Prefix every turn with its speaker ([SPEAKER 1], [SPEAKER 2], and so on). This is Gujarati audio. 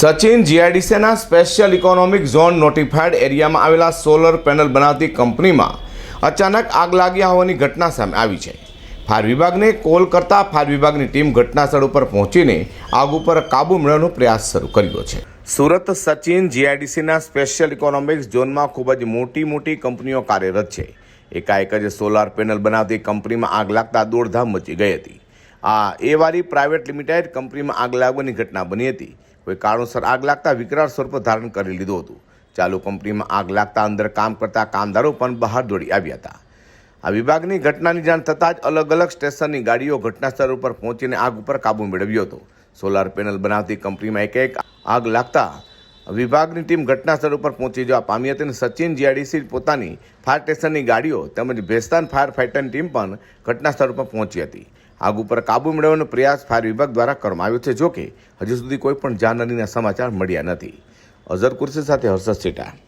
[SPEAKER 1] સચિન જીઆઈડીસીના સ્પેશિયલ ઇકોનોમિક ઝોન નોટિફાઈડ એરિયામાં આવેલા સોલર પેનલ બનાવતી કંપનીમાં અચાનક આગ લાગ્યા હોવાની ઘટના સામે આવી છે. ફાયર વિભાગને કોલ કરતા ફાયર વિભાગની ટીમ ઘટનાસ્થળ ઉપર પહોંચીને આગ ઉપર કાબૂ મેળવવાનો પ્રયાસ શરૂ કર્યો છે. સુરત સચિન જીઆઈડીસીના સ્પેશિયલ ઇકોનોમિક ઝોનમાં ખૂબ જ મોટી મોટી કંપનીઓ કાર્યરત છે. એકાએક જ સોલાર પેનલ બનાવતી કંપનીમાં આગ લાગતા દોડધામ મચી ગઈ હતી. આ એ વાળી પ્રાઇવેટ લિમિટેડ કંપનીમાં આગ લાગવાની ઘટના બની હતી. કોઈ કારણોસર આગ લાગતા વિકરાળ સ્વરૂપ ધારણ કરી લીધું હતું. ચાલુ કંપનીમાં આગ લાગતા અંદર કામ કરતા કામદારો પણ બહાર દોડી આવ્યા હતા. આ વિભાગની ઘટનાની જાણ થતાં જ અલગ અલગ સ્ટેશનની ગાડીઓ ઘટનાસ્થળ ઉપર પહોંચીને આગ ઉપર કાબૂ મેળવ્યો હતો. સોલાર પેનલ બનાવતી કંપનીમાં એક એક આગ લાગતા વિભાગની ટીમ ઘટનાસ્થળ ઉપર પહોંચી જવા પામી હતી અને સચિન જીઆઈડીસી પોતાની ફાયર સ્ટેશનની ગાડીઓ તેમજ ભેસ્તાન ફાયર ફાઇટરની ટીમ પણ ઘટનાસ્થળ ઉપર પહોંચી હતી. આગ ઉપર કાબૂ મેળવવાનો પ્રયાસ ફાયર વિભાગ દ્વારા કરવામાં આવ્યો છે જોકે હજુ સુધી કોઈ પણ જાનહાનીના સમાચાર મળ્યા નથી. અઝર કુર્સી સાથે હર્ષદ સેટા.